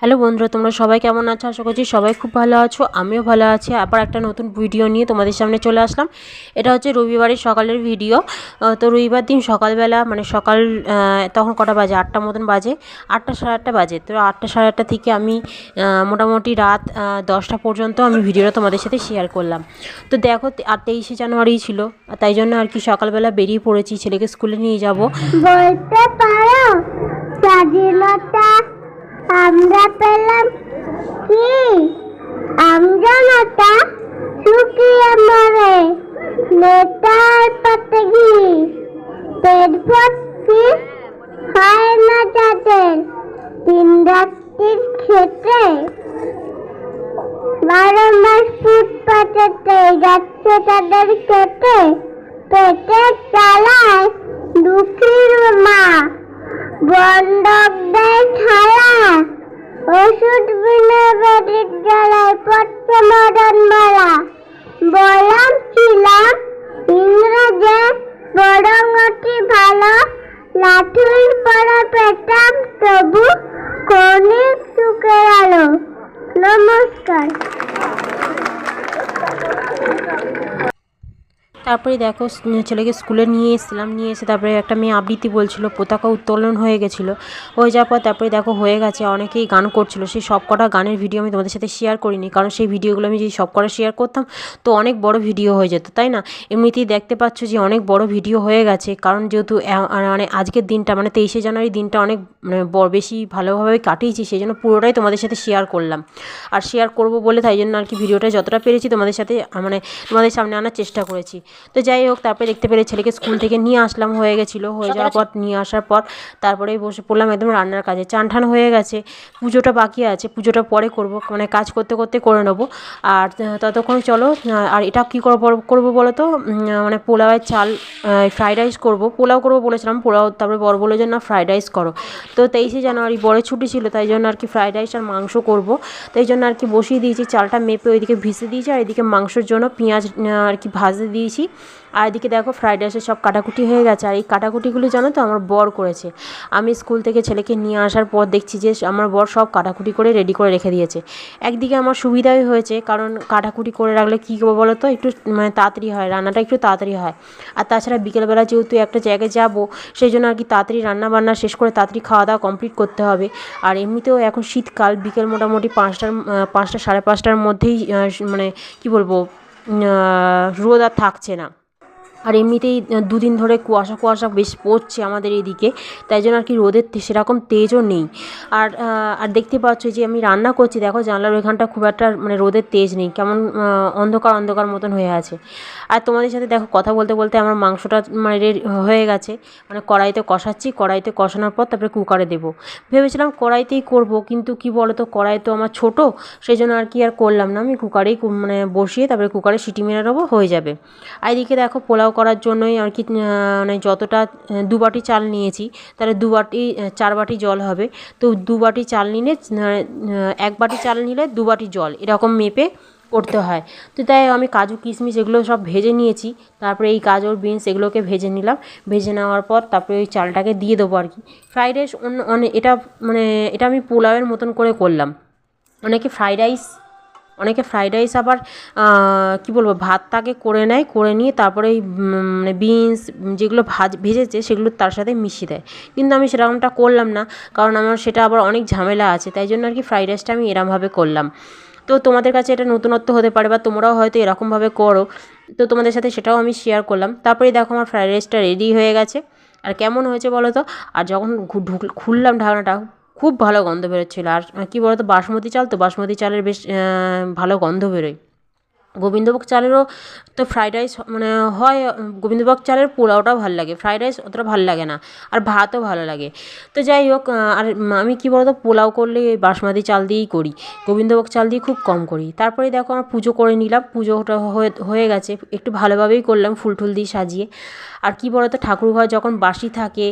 Hello বন্ধুরা, তোমরা সবাই কেমন আছো? আশা করছি সবাই খুব ভালো আছো, আমিও ভালো আছি। আবার একটা নতুন ভিডিও নিয়ে তোমাদের সামনে চলে আসলাম। এটা হচ্ছে রবিবারের সকালের ভিডিও তো রবিবার দিন সকালবেলা মানে সকাল তখন কটা বাজে? আটটা মতন বাজে। আটটা সাড়ে আটটা বাজে। তো আটটা সাড়ে আটটা থেকে আমি মোটামুটি রাত দশটা পর্যন্ত আমি ভিডিওটা তোমাদের সাথে শেয়ার করলাম। তো দেখো, আর তেইশে জানুয়ারি ছিল। তাই জন্য আর কি সকালবেলা বেরিয়ে পড়েছি, ছেলেকে স্কুলে নিয়ে যাব। বলতে পারো আমরা পেলাম কি? আমজনতা শুকিয়ে মরে। নেতার পাতে কি পেট ভর্তি হয় না তাদের তিন রাত্রির খেতে বারো মাস ফুটপাতেতে যাচ্ছে তাদের খেতে দেখো ছেলেকে স্কুলে নিয়ে এসেছিলাম, নিয়ে এসে তারপরে একটা মেয়ে আবৃত্তি বলছিল, পতাকা উত্তোলন হয়ে গেছিল। হয়ে যাওয়ার পর তারপরে দেখো, হয়ে গেছে, অনেকেই গান করছিল। সেই সব কটা গানের ভিডিও আমি তোমাদের সাথে শেয়ার করিনি, কারণ সেই ভিডিওগুলো আমি যদি সব কটা শেয়ার করতাম, তো অনেক বড় ভিডিও হয়ে যেত, তাই না? এমনিতেই দেখতে পাচ্ছ যে অনেক বড় ভিডিও হয়ে গেছে, কারণ যেহেতু মানে আজকের দিনটা মানে তেইশে জানুয়ারি দিনটা অনেক মানে বড় বেশি ভালোভাবে কাটিয়েছি, সেই জন্য পুরোটাই তোমাদের সাথে শেয়ার করলাম। আর শেয়ার করব বলে তাই জন্য আর কি ভিডিওটা যতটা পেরেছি তোমাদের সাথে মানে তোমাদের সামনে আনার চেষ্টা করেছি। তো যাই হোক, তারপরে দেখতে পেলে ছেলেকে স্কুল থেকে নিয়ে আসলাম, হয়ে গেছিল। হয়ে যাওয়ার পর, নিয়ে আসার পর তারপরে বসে পড়লাম একদম রান্নার কাজে। চান ঠান হয়ে গেছে, পুজোটা বাকি আছে, পুজোটা পরে করব মানে কাজ করতে করতে করে নেব। আর ততক্ষণ চলো আর এটা কী করব করব বলো তো? মানে পোলাওয়ের চাল ফ্রাইড রাইস করব। পোলাও করব বলেছিলাম, পোলাও, তারপরে বড় বলে যে, না ফ্রাইড রাইস করো। তো তেইশে জানুয়ারি বড় ছুটি ছিল, তাই জন্য আর কি ফ্রাইড রাইস আর মাংস করব। তাই জন্য আর কি বসিয়ে দিয়েছি, চালটা মেপে ওইদিকে ভিজে দিয়েছি, আর এদিকে মাংসের জন্য পেঁয়াজ আর কি ভাজতে দিয়েছি। আর এদিকে দেখো ফ্রাইড রাইসের সব কাটাকুটি হয়ে গেছে। আর এই কাটাকুটিগুলো জানো তো আমার বর করেছে। আমি স্কুল থেকে ছেলেকে নিয়ে আসার পর দেখছি যে আমার বর সব কাটাকুটি করে রেডি করে রেখে দিয়েছে। একদিকে আমার সুবিধাই হয়েছে, কারণ কাটাকুটি করে রাখলে কী করব বলো তো? একটু মানে তাড়াতাড়ি হয়, রান্নাটা একটু তাড়াতাড়ি হয়। আর তাছাড়া বিকেলবেলা যেহেতু একটা জায়গায় যাব, সেই জন্য আর কি তাড়াতাড়ি রান্না বান্না শেষ করে তাড়াতাড়ি খাওয়া দাওয়া কমপ্লিট করতে হবে। আর এমনিতেও এখন শীতকাল, বিকেল মোটামুটি পাঁচটার, পাঁচটা সাড়ে পাঁচটার মধ্যেই মানে কি বলব রোদ আর থাকছে না। আর এমনিতেই দুদিন ধরে কুয়াশা কুয়াশা বেশ পড়ছে আমাদের এদিকে, তাই জন্য আর কি রোদের সেরকম তেজও নেই। আর আর দেখতে পাচ্ছ যে আমি রান্না করছি, দেখো জানলার ওইখানটা খুব একটা মানে রোদের তেজ নেই, কেমন অন্ধকার অন্ধকার মতন হয়ে আছে। আর তোমাদের সাথে দেখো কথা বলতে বলতে আমার মাংসটা মানে হয়ে গেছে মানে কড়াইতে কষাচ্ছি, কড়াইতে কষানোর পর তারপরে কুকারে দেবো। ভেবেছিলাম কড়াইতেই করব, কিন্তু কি বলো তো কড়াই তো আমার ছোট, সেই জন্য আর কি আর করলাম না। আমি কুকারেই মানে বসিয়ে তারপরে কুকারে সিটি মেরে নেব, হয়ে যাবে। আর এদিকে দেখো পোলাও করার জন্যই আর কি মানে যতটা দু বাটি চাল নিয়েছি, তাহলে দু বাটি চার বাটি জল হবে। তো দু বাটি চাল নিলে এক বাটি চাল নিলে দু বাটি জল, এরকম মেপে করতে হয়। তো তাই আমি কাজু, কিশমিশ এগুলো সব ভেজে নিয়েছি, তারপরে এই গাজর, বিনস এগুলোকে ভেজে নিলাম। ভেজে নেওয়ার পর তারপরে ওই চালটাকে দিয়ে দেবো আর কি। ফ্রাইড রাইস অন্য অনেক এটা মানে এটা আমি পোলাওয়ের মতন করে করলাম। অনেকে ফ্রাইড রাইস অনেকে ফ্রাইড রাইস আবার কি বলব ভাতটাকে করে নেয়, করে নিয়ে তারপরে এই মানে বিনস যেগুলো ভাজ, ভেজেছে সেগুলো তার সাথে মিশিয়ে দেয়। কিন্তু আমি সেরকমটা করলাম না, কারণ আমার সেটা আবার অনেক ঝামেলা আছে, তাই জন্য আর কি ফ্রাইড রাইসটা আমি এরমভাবে করলাম। তো তোমাদের কাছে এটা নতুনত্ব হতে পারে বা তোমরাও হয়তো এরকমভাবে করো, তো তোমাদের সাথে সেটাও আমি শেয়ার করলাম। তারপরে দেখো আমার ফ্রাইড রাইসটা রেডি হয়ে গেছে। আর কেমন হয়েছে বলো তো? আর যখন ঢুক- খুললাম ঢাকনাটা খুব ভালো গন্ধ বেরোচ্ছিলো। আর কী বলো তো বাসমতি চাল তো, বাসমতি চালের বেশ ভালো গন্ধ বেরোয়। গোবিন্দভোগ চালেরও তো ফ্রাইড রাইস মানে হয়, গোবিন্দভোগ চালের পোলাওটাও ভালো লাগে। ফ্রাইড রাইস অতটা ভালো লাগে না, আর ভাতও ভালো লাগে। তো যাই হোক আর আমি কী বলতো, পোলাও করলে ওই বাসমতি চাল দিয়েই করি। গোবিন্দভোগ চাল দিয়ে খুব কম করি। তারপরে দেখো, আমার পুজো করে নিলাম। পুজোটা হয়ে হয়ে গেছে। একটু ভালোভাবেই করলাম, ফুল টুল দিয়ে সাজিয়ে। আর কী বলতো, ঠাকুর ঘর যখন বাসি থাকে,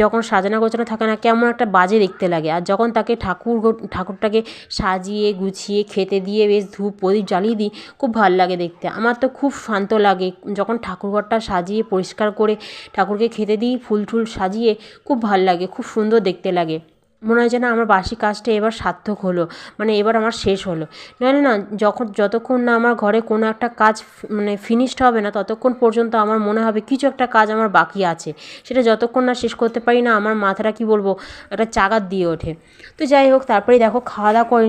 যখন সাজানো গোছানো থাকে না, কেমন একটা বাজে দেখতে লাগে। আর যখন তাকে ঠাকুর ঠাকুরটাকে সাজিয়ে, গুছিয়ে, খেতে দিয়ে বেশ ধূপ প্রদীপ জ্বালিয়ে দিই, খুব ভালো লাগে দেখতে। আমার তো খুব শান্ত লাগে। যখন ঠাকুরঘরটা সাজিয়ে, পরিষ্কার করে ঠাকুরকে খেতে দিই, ফুল টুল সাজিয়ে, খুব ভালো লাগে, খুব সুন্দর দেখতে লাগে। মনে হয় যেন আমার বাসি কাজটা এবার সার্থক হলো মানে এবার আমার শেষ হলো। নাহলে না, যখন, যতক্ষণ না আমার ঘরে কোনো একটা কাজ মানে ফিনিশড হবে না, ততক্ষণ পর্যন্ত আমার মনে হবে কিছু একটা কাজ আমার বাকি আছে। সেটা যতক্ষণ না শেষ করতে পারি না, আমার মাথাটা কি বলব, একটা চাগাত দিয়ে ওঠে। তো যাই হোক তারপরে দেখো খাওয়া দাওয়া করে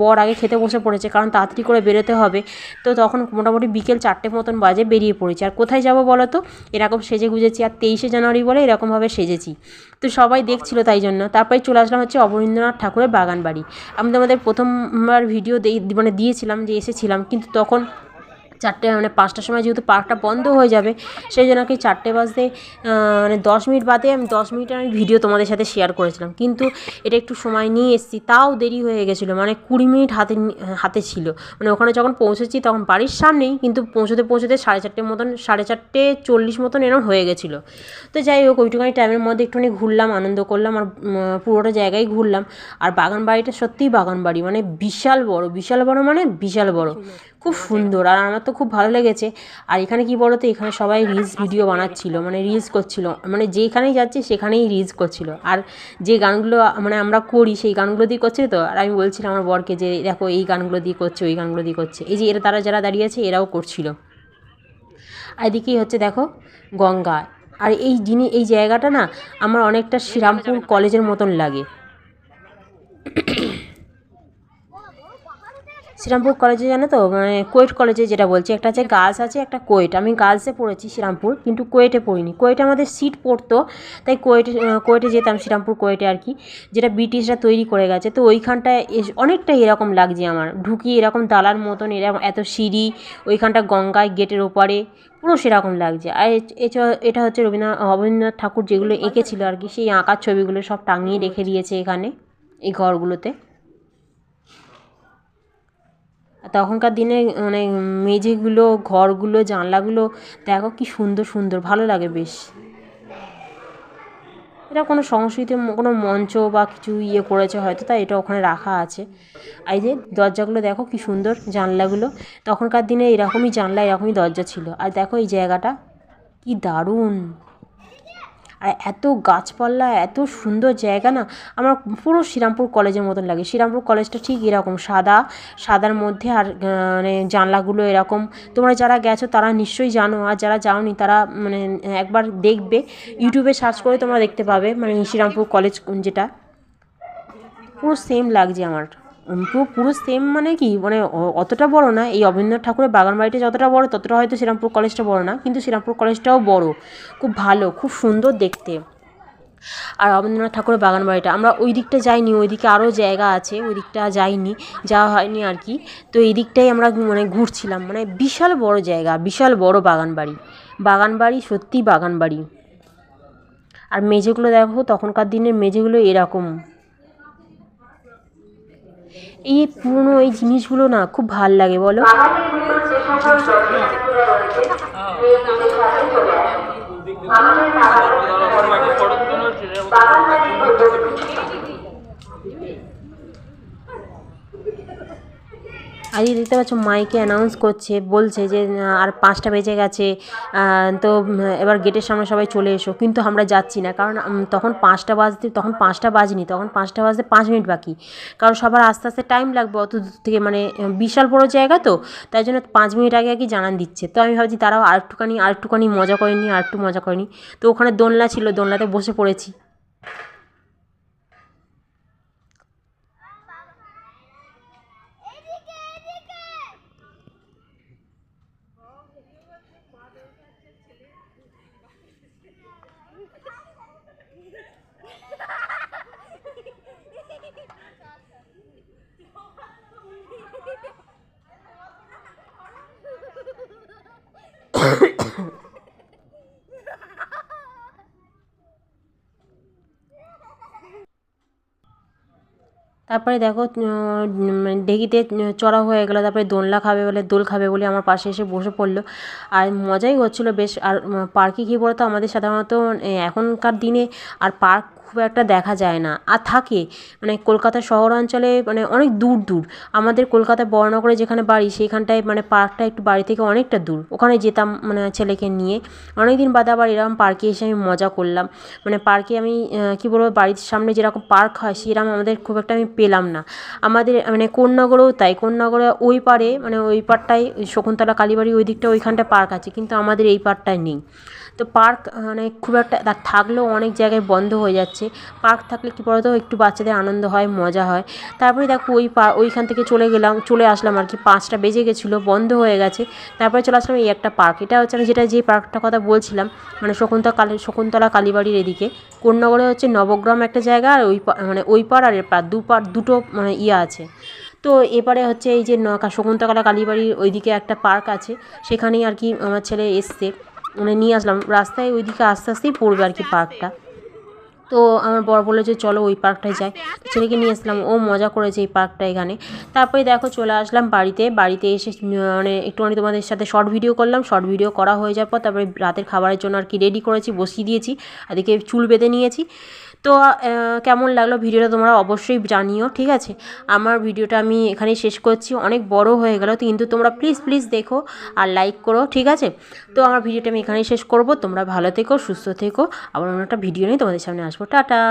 বর আগে খেতে বসে পড়েছে, কারণ তাড়াতাড়ি করে বেরোতে হবে। তো তখন মোটামুটি বিকেল চারটে মতন বাজে বেরিয়ে পড়েছি। আর কোথায় যাব বলো তো? এরকম সেজে গুজেছি আর তেইশে জানুয়ারি বলে এরকমভাবে সেজেছি। তো সবাই দেখছিল তাই জন্য। তারপরে চলে আসলাম হচ্ছে অবনীন্দ্রনাথ ঠাকুরের বাগান বাড়ি আমি তোমাদের প্রথমবার ভিডিও মানে দিয়েছিলাম যে এসেছিলাম, কিন্তু তখন চারটে মানে পাঁচটার সময় যেহেতু পার্কটা বন্ধ হয়ে যাবে, সেই জন্য কি চারটে বাজতে মানে দশ মিনিট বাদে আমি দশ মিনিটের আমি ভিডিও তোমাদের সাথে শেয়ার করেছিলাম। কিন্তু এটা একটু সময় নিয়ে এসেছি, তাও দেরি হয়ে গেছিল মানে কুড়ি মিনিট হাতে হাতে ছিল। মানে ওখানে যখন পৌঁছেছি তখন বাড়ির সামনেই, কিন্তু পৌঁছতে পৌঁছতে সাড়ে চারটে মতন, সাড়ে চারটে চল্লিশ মতন এরকম হয়ে গেছিল। তো যাই হোক ওইটুখানি টাইমের মধ্যে একটুখানি ঘুরলাম, আনন্দ করলাম, আর পুরোটা জায়গায় ঘুরলাম। আর বাগান বাড়িটা সত্যিই বাগান বাড়ি মানে বিশাল বড় বিশাল বড় মানে বিশাল বড়। খুব সুন্দর। আর আমার তো খুব ভালো লেগেছে। আর এখানে কি বলো তো এখানে সবাই রিলস ভিডিও বানাচ্ছিল মানে রিলস করছিল। মানে যেখানেই যাচ্ছে সেখানেই রিলস করছিল। আর যে গানগুলো মানে আমরা করি সেই গানগুলো দিয়ে করছে তো? আর আমি বলছিলাম আমার বরকে যে দেখো এই গানগুলো দিয়ে করছে ওই গানগুলো দিয়ে করছে। এই যে এরা তারা যারা দাঁড়িয়ে আছে এরাও করছিল। আর এদিকেই হচ্ছে দেখো গঙ্গা। আর এই জিনিস এই জায়গাটা না আমার অনেকটা শ্রীরামপুর কলেজের মতন লাগে। শ্রীরামপুর কলেজে জানো তো? মানে কোয়েট কলেজে যেটা বলছি, একটা আছে গার্লস আছে, একটা কোয়েট। আমি গার্লসে পড়েছি শ্রীরামপুর, কিন্তু কোয়েটে পড়িনি। কোয়েটে আমাদের সিট পড়তো, তাই কোয়েটে কোয়েটে যেতাম, শ্রীরামপুর কোয়েটে আর কি, যেটা ব্রিটিশরা তৈরি করে গেছে। তো ওইখানটায় অনেকটা এরকম লাগছে আমার। ঢুকি এরকম দালার মতন, এরকম এত সিঁড়ি, ওইখানটা গঙ্গায় গেটের ওপারে, পুরো সেরকম লাগছে। আর এ- এছ- এটা হচ্ছে রবীন্দ্রনাথ রবীন্দ্রনাথ ঠাকুর যেগুলো এঁকেছিল আর কি, সেই আঁকার ছবিগুলো সব টাঙিয়ে রেখে দিয়েছে এখানে, এই ঘরগুলোতে আর তখনকার দিনে মানে মেঝেগুলো, ঘরগুলো, জানলাগুলো দেখো কি সুন্দর সুন্দর, ভালো লাগে বেশ। এটা কোনো সংস্কৃতি কোনো মঞ্চ বা কিছু ইয়ে করেছে হয়তো, তাই এটা ওখানে রাখা আছে। এই যে দরজাগুলো দেখো কি সুন্দর, জানলাগুলো। তখনকার দিনে এরকমই জানলা, এরকমই দরজা ছিল। আর দেখো এই জায়গাটা, কি দারুণ। আর এত গাছপালা, এত সুন্দর জায়গা না, আমার পুরো শ্রীরামপুর কলেজের মতন লাগে। শ্রীরামপুর কলেজটা ঠিক এরকম, সাদা, সাদার মধ্যে আর মানে জানলাগুলো এরকম। তোমরা যারা গেছো তারা নিশ্চয়ই জানো, আর যারা যাওনি তারা মানে একবার দেখবে। ইউটিউবে সার্চ করে তোমরা দেখতে পাবে মানে শ্রীরামপুর কলেজ যেটা। পুরো সেম লাগছে আমার। পুরো পুরো সেম মানে কি? মানে অতটা বড় না। এই অবনীন্দ্রনাথ ঠাকুরের বাগান বাড়িটা যতটা বড়, ততটা হয়তো শ্রীরামপুর কলেজটা বড় না। কিন্তু শ্রীরামপুর কলেজটাও বড়। খুব ভালো, খুব সুন্দর দেখতে। আর রবীন্দ্রনাথ ঠাকুরের বাগান বাড়িটা, আমরা ওই দিকটা যাইনি, ওই দিকে আরও জায়গা আছে, ওই দিকটা যাইনি, যাওয়া হয়নি আর কি। তো এই দিকটাই আমরা মানে ঘুরছিলাম। মানে বিশাল বড় জায়গা, বিশাল বড় বাগান বাড়ি। বাগান বাড়ি সত্যি বাগান বাড়ি। আর মেঝেগুলো দেখো, তখনকার দিনের মেঝেগুলো এরকম। এই পুরনো এই জিনিসগুলো না খুব ভালো লাগে বলো? আজকে দেখতে পাচ্ছ, মাইকে অ্যানাউন্স করছে, বলছে যে আর পাঁচটা বেজে গেছে তো এবার গেটের সামনে সবাই চলে এসো। কিন্তু আমরা যাচ্ছি না, কারণ তখন পাঁচটা বাজতে, তখন পাঁচটা বাজনি, তখন পাঁচটা বাজতে পাঁচ মিনিট বাকি। কারণ সবার আস্তে আস্তে টাইম লাগবে, অত দূর থেকে মানে বিশাল বড় জায়গা তো, তাই জন্য পাঁচ মিনিট আগে আগে জানান দিচ্ছে। তো আমি ভাবছি, তারাও আরেকটুখানি আরেকটুখানি মজা করে নি, আরেকটু মজা করে নি। তো ওখানে দোলনা ছিল, দোলনাতে বসে পড়েছি। তারপরে দেখো উম, ঢেকিতে চড়া হয়ে গেলো তারপরে দোলনা খাবে বলে দোল খাবে বলে আমার পাশে এসে বসে পড়ল। আর মজাই হচ্ছিল বেশ আর পার্কে কী বলো তো আমাদের সাধারণত এখনকার দিনে আর পার্ক খুব একটা দেখা যায় না। আর থাকে মানে কলকাতা শহরাঞ্চলে মানে অনেক দূর দূর। আমাদের কলকাতা বড়নগরে যেখানে বাড়ি, সেইখানটায় মানে পার্কটা একটু বাড়ি থেকে অনেকটা দূর। ওখানে যেতাম মানে ছেলেকে নিয়ে। অনেক দিন বাদে আবার এরকম পার্কে এসে আমি মজা করলাম। মানে পার্কে আমি কী বলব, বাড়ির সামনে যেরকম পার্ক হয় সেরকম আমাদের খুব একটা আমি পেলাম না। আমাদের মানে কোন্নগরেও তাই। কোন্নগরে ওই পারে মানে ওই পারটায়, শকুন্তলা কালীবাড়ি ওই দিকটা ওইখানটায় পার্ক আছে। কিন্তু আমাদের এই পারটায় নেই। তো পার্ক মানে খুব একটা থাকলেও অনেক জায়গায় বন্ধ হয়ে যাচ্ছে। পার্ক থাকলে কী বলতো, একটু বাচ্চাদের আনন্দ হয়, মজা হয়। তারপরে দেখো ওই ওইখান থেকে চলে গেলাম, চলে আসলাম আর কি, পাঁচটা বেজে গেছিল, বন্ধ হয়ে গেছে। তারপরে চলে আসলাম এই একটা পার্ক। এটা হচ্ছে আমি যেটা, যে পার্কটার কথা বলছিলাম মানে শকুন্তলা কালী, শকুন্তলা কালীবাড়ির এদিকে। কোন্নগরে হচ্ছে নবগ্রাম একটা জায়গা আর ওই মানে ওই পার আর এ পার দু পার দুটো মানে ইয়ে আছে। তো এবারে হচ্ছে এই যে শকুন্তলা কালীবাড়ির ওইদিকে একটা পার্ক আছে, সেখানেই আর কি আমার ছেলে এসছে। মানে নিয়ে আসলাম। রাস্তায় ওইদিকে আস্তে আস্তেই পড়বে আর কি পার্কটা। তো আমার বর বলল যে চলো ওই পার্কটায় যাই। ছেলেকে নিয়ে আসলাম, ও মজা করেছে এই পার্কটা এখানে। তারপরে দেখো চলে আসলাম বাড়িতে বাড়িতে এসে মানে একটুখানি তোমাদের সাথে শর্ট ভিডিও করলাম শর্ট ভিডিও করা হয়ে যাওয়ার পর তারপরে রাতের খাবারের জন্য আর কি রেডি করেছি, বসিয়ে দিয়েছি এদিকে চুল বেঁধে নিয়েছি। তো কেমন লাগল ভিডিওটা তোমরা অবশ্যই জানিও, ঠিক আছে? আমার ভিডিওটা আমি এখানেই শেষ করছি, অনেক বড় হয়ে গেল কিন্তু তোমরা প্লিজ প্লিজ দেখো আর লাইক করো, ঠিক আছে? তো আমার ভিডিওটা আমি এখানেই শেষ করব, তোমরা ভালো থেকো, সুস্থ থেকো, আবার অন্য একটা ভিডিও নিয়ে তোমাদের সামনে আসব। টাটা।